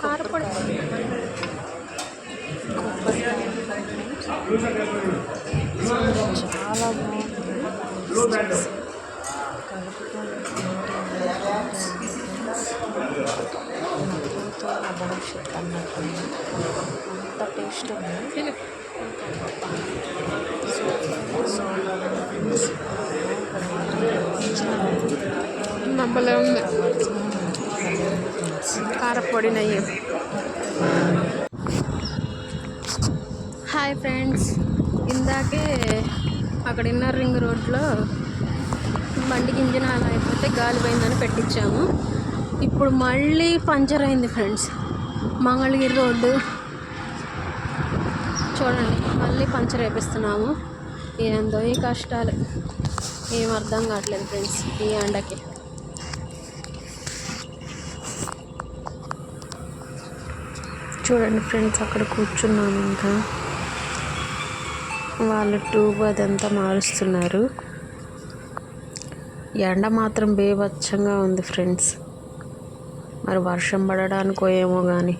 కారపొడి చాలా బాగుంది కలుపుతో నా భవిష్యత్తు అన్నట్టుంది అంత టేస్ట్ ఉంది నబ్బలే ఉంది కారపొడి నెయ్యి హాయ్ ఫ్రెండ్స్. ఇందాకే అక్కడ ఇన్నర్ రింగ్ రోడ్లో బండికి ఇంజిన్ అలా అయిపోతే గాలి పోయిందని పెట్టించాము. ఇప్పుడు మళ్ళీ పంచర్ అయింది ఫ్రెండ్స్. మంగళగిరి రోడ్డు. చూడండి మళ్ళీ పంచర్ వేపిస్తున్నాము. ఏందో ఈ కష్టాలు. ఏం అర్థం కావట్లేదు ఫ్రెండ్స్ ఈ ఎండకి. చూడండి ఫ్రెండ్స్ అక్కడ కూర్చున్నాను ఇంకా. వాళ్ళు ట్యూబ్ అదంతా మారుస్తున్నారు. ఎండ మాత్రం బేభత్సంగా ఉంది ఫ్రెండ్స్. మరి వర్షం పడడానికో ఏమో కానీ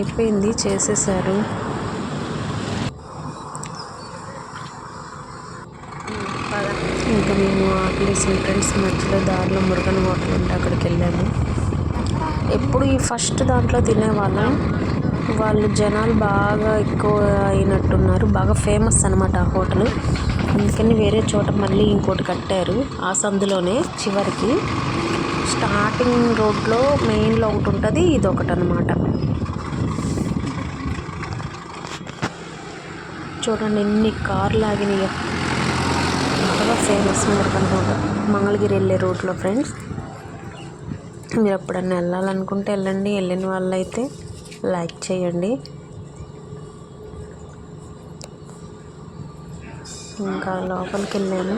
అయిపోయింది చేసేసారు. ఇంకా మేము ఆకలేసిన ఫ్రెండ్స్ మధ్యలో దారిలో మురుగన్ హోటల్ ఉంటే అక్కడికి వెళ్ళాము. ఎప్పుడు ఈ ఫస్ట్ దాంట్లో తినేవాళ్ళం. వాళ్ళు జనాలు బాగా ఎక్కువ అయినట్టున్నారు. బాగా ఫేమస్ అనమాట ఆ హోటల్. అందుకని వేరే చోట మళ్ళీ ఇంకోటి కట్టారు. ఆ సందులోనే చివరికి. స్టార్టింగ్ రోడ్లో మెయిన్లో ఒకటి ఉంటుంది ఇది ఒకటి అనమాట చూడండి ఎన్ని కార్లు ఆగినాయో. బాగా ఫేమస్ మురకన్ మంగళగిరి వెళ్ళే రూట్లో ఫ్రెండ్స్ మీరు ఎప్పుడన్నా వెళ్ళాలనుకుంటే వెళ్ళండి. వెళ్ళిన వాళ్ళైతే లైక్ చేయండి. ఇంకా లోపలికి వెళ్ళాను.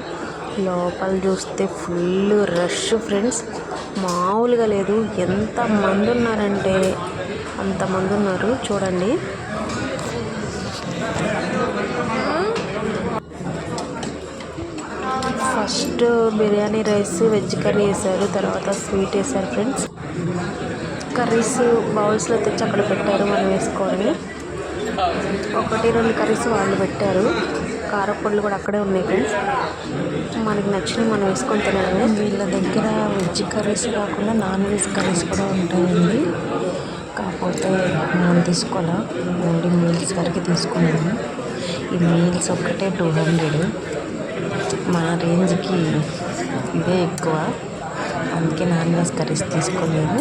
లోపల చూస్తే ఫుల్ రష్ ఫ్రెండ్స్ మామూలుగా లేదు. ఎంత మంది ఉన్నారంటే అంతమంది ఉన్నారు. చూడండి. First biryani rice veg curry వేశారు తర్వాత స్వీట్ వేశారు ఫ్రెండ్స్. కర్రీస్ బౌల్స్లో తెచ్చి అక్కడ పెట్టారు మనం వేసుకోవాలి ఒకటి రెండు కర్రీస్ వాళ్ళు పెట్టారు. కారపొడులు కూడా అక్కడే ఉన్నాయి ఫ్రెండ్స్. మనకి నచ్చినవి మనం వేసుకొని తినాలి వీళ్ళ దగ్గర వెజ్ కర్రీస్ కాకుండా నాన్ వెజ్ కర్రీస్ కూడా ఉంటాయండి. కాకపోతే మనం తీసుకోవాలా. ఓన్లీ మీల్స్ వరకు తీసుకున్నాము. ఈ మీల్స్ ఒక్కటే టూ హండ్రెడ్. మా రేంజ్కి ఇదే ఎక్కువ. అందుకే నాన్ వెజ్ కర్రీస్ తీసుకోలేదు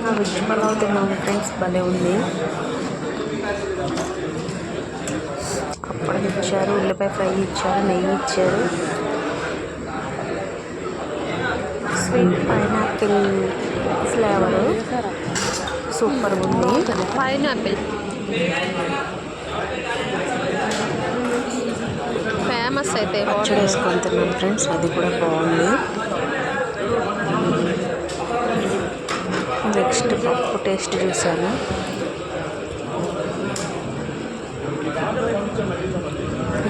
ఆ వెజ్ పలావ్ తిన్నాము ఫ్రెండ్స్ భలే ఉంది. అప్పడం ఇచ్చారు ఉల్లిపాయ ఫ్రై ఇచ్చారు నెయ్యి ఇచ్చారు. స్వీట్ పైనాపిల్ ఫ్లేవర్ సూపర్ ఉంది. పైనాపిల్ ఫేమస్ అయితే పచ్చడి వేసుకొని తిన్నాం ఫ్రెండ్స్ అది కూడా బాగుంది. ఫస్ట్ పప్పు టేస్ట్ చూసాను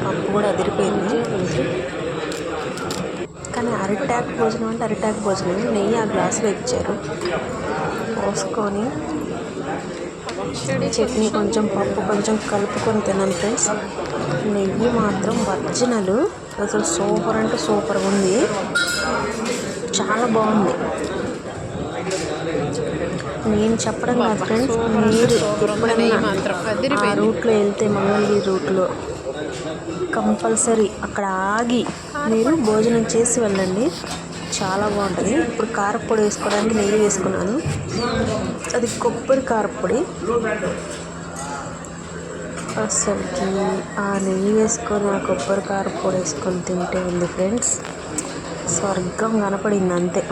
పప్పు కూడా అదిరిపోయింది. కానీ అరిటాక్ భోజనం అంటే అరిటాక్ భోజనం. నెయ్యి ఆ గ్లాసులో ఇచ్చారు. పోసుకొని చట్నీ కొంచెం పప్పు కొంచెం కలుపుకొని తిన్నాను ఫ్రెండ్స్. నెయ్యి మాత్రం ఒరిజినల్. అసలు సూపర్ అంటే సూపర్ ఉంది. చాలా బాగుంది. నేను చెప్పడం కాదు ఫ్రెండ్స్ మీరు ఎప్పుడైనా ఆ రూట్లో వెళ్తే మంగళగిరి రూట్లో కంపల్సరీ అక్కడ ఆగి మీరు భోజనం చేసి వెళ్ళండి. చాలా బాగుంటుంది. ఇప్పుడు కారపొడి వేసుకోవడానికి నెయ్యి వేసుకున్నాను. అది కొబ్బరి కారపొడి అసలుకి ఆ నెయ్యి వేసుకొని ఆ కొబ్బరి కారపొడి వేసుకొని తింటే ఉంది ఫ్రెండ్స్. స్వర్గం కనపడింది అంతే.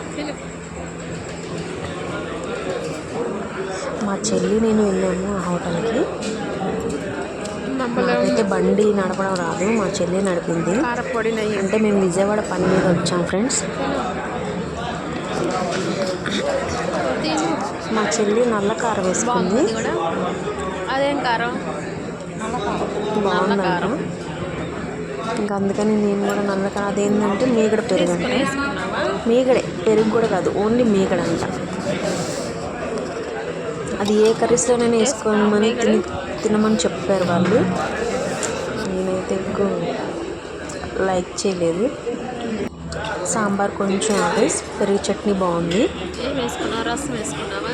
మా చెల్లి నేను వెళ్ళాము ఆ హోటల్కి. నాకైతే బండి నడపడం రాదు మా చెల్లి నడిపింది. అంటే మేము విజయవాడ పని మీద వచ్చాం ఫ్రెండ్స్. మా చెల్లి నల్ల కారం వేసుకుంది. అదేం కారం? బాగుందంట. ఇంకా అందుకని నేను కూడా నల్ల కారం అదేంటంటే మీగడ పెరుగు అంట మీగడే పెరుగు కూడా కాదు ఓన్లీ మీగడ అంట అది ఏ కర్రీస్లోనైనా వేసుకోమని తిని తినమని చెప్పారు వాళ్ళు. నేనైతే ఎక్కువ లైక్ చేయలేదు. సాంబార్ కొంచెం యావరేజ్ పెరుగు చట్నీ బాగుంది. రసం వేసుకున్నావా?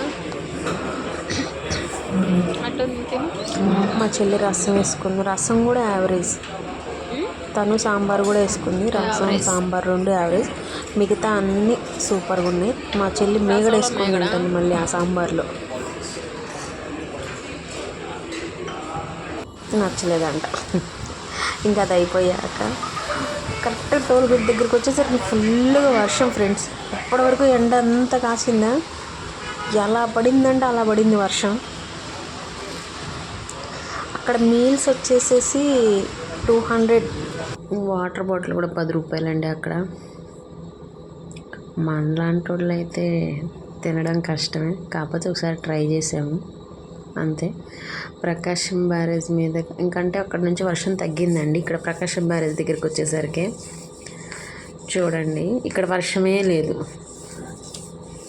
మా చెల్లి రసం వేసుకుంది. రసం కూడా యావరేజ్. తను సాంబార్ కూడా వేసుకుంది. రసం సాంబార్ రెండు యావరేజ్. మిగతా అన్నీ సూపర్గా ఉన్నాయి. మా చెల్లి మేగడ వేసుకొని ఉంటుంది మళ్ళీ ఆ సాంబార్లో. నచ్చలేదంట. ఇంకా అది అయిపోయాక కరెక్ట్ టోల్ గేట్ దగ్గరికి వచ్చేసరికి ఫుల్గా వర్షం ఫ్రెండ్స్. అప్పటి ఎండ అంతా కాసిందా? ఎలా పడిందంటే అలా పడింది వర్షం. అక్కడ మీల్స్ వచ్చేసేసి టూ హండ్రెడ్. వాటర్ బాటిల్ కూడా పది రూపాయలండి అక్కడ. మనలాంటి వాళ్ళు అయితే తినడం కష్టమే. కాకపోతే ఒకసారి ట్రై చేసాము. అంతే. ప్రకాశం బ్యారేజ్ మీద ఇంకంటే అక్కడ నుంచి వర్షం తగ్గిందండి. ఇక్కడ ప్రకాశం బ్యారేజ్ దగ్గరికి వచ్చేసరికి చూడండి ఇక్కడ వర్షమే లేదు.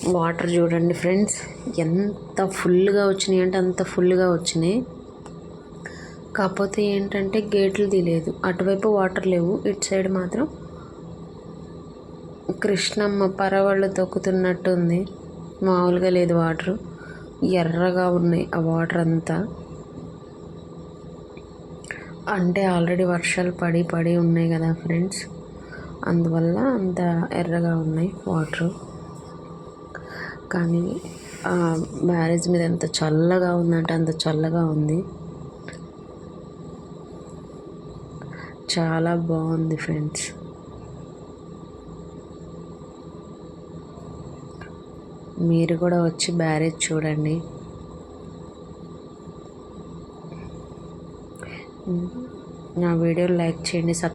వాటర్ చూడండి ఫ్రెండ్స్ ఎంత ఫుల్గా వచ్చినాయి అంటే అంత ఫుల్గా వచ్చినాయి. కాకపోతే ఏంటంటే గేట్లు తీయలేదు అటువైపు వాటర్ లేవు ఇటు సైడ్ మాత్రం కృష్ణమ్మ పరవళ్ళు తొక్కుతున్నట్టు ఉంది మామూలుగా లేదు వాటర్. ఎర్రగా ఉన్నాయి ఆ వాటర్ అంతా. అంటే ఆల్రెడీ వర్షాలు పడి పడి ఉన్నాయి కదా ఫ్రెండ్స్. అందువల్ల అంత ఎర్రగా ఉన్నాయి వాటర్. కానీ ఆ బ్యారేజ్ మీద ఎంత చల్లగా ఉందంటే అంత చల్లగా ఉంది. చాలా బాగుంది ఫ్రెండ్స్. మీరు కూడా వచ్చి బ్యారేజ్ చూడండి. నా వీడియో లైక్ చేయండి సబ్